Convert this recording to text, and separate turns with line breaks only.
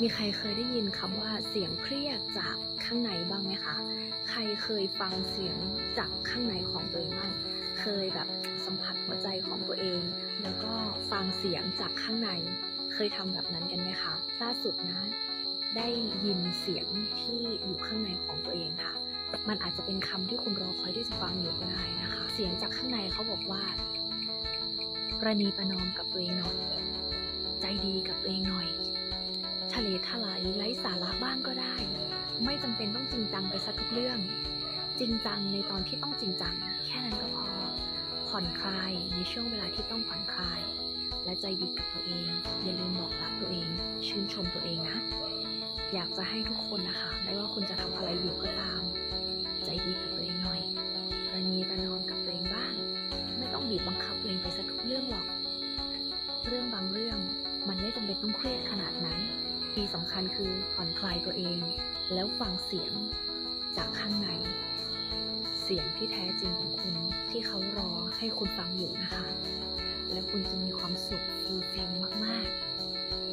มีใครเคยได้ยินคำว่าเสียงเครียดจากข้างในบ้างไหมคะ ใครเคยฟังเสียงจากข้างในของตัวเองบ้าง เคยแบบสัมผัสหัวใจของตัวเอง แล้วก็ฟังเสียงจากข้างใน เคยทำแบบนั้นกันไหมคะ ล่าสุดนะ ได้ยินเสียงที่อยู่ข้างในของตัวเองค่ะ มันอาจจะเป็นคำที่คุณรอคอยที่จะฟังอยู่ก็ได้นะคะ เสียงจากข้างในเขาบอกว่า ประนีประนอมกับตัวเองหน่อย ใจดีกับตัวเองหน่อย ทะเลทลายไร้สาระบ้างก็ได้ ไม่จำเป็นต้องจริงจังไปสักทุกเรื่อง จริงจังในตอนที่ต้องจริงจัง แค่นั้นก็พอ ผ่อนคลายในช่วงเวลาที่ต้องผ่อนคลาย และใจดีกับตัวเอง อย่าลืมบอกรักตัวเอง ชื่นชมตัวเองนะ อยากจะให้ทุกคนนะคะ ไม่ว่าคุณจะทำอะไรอยู่ก็ตาม ใจดีกับตัวเองหน่อยประนีประนอมกับตัวเองบ้าง ไม่ต้องบีบบังคับตัวเองไปสักทุกเรื่องหรอก เรื่องบางเรื่องมันไม่จำเป็นต้องเครียดขนาดนั้น ที่สำคัญคือผ่อนคลายตัวเอง แล้วฟังเสียงจากข้างใน เสียงที่แท้จริงของคุณที่เขารอให้คุณฟังอยู่นะคะ แล้วคุณจะมีความสุขฟูลฟิลมากๆ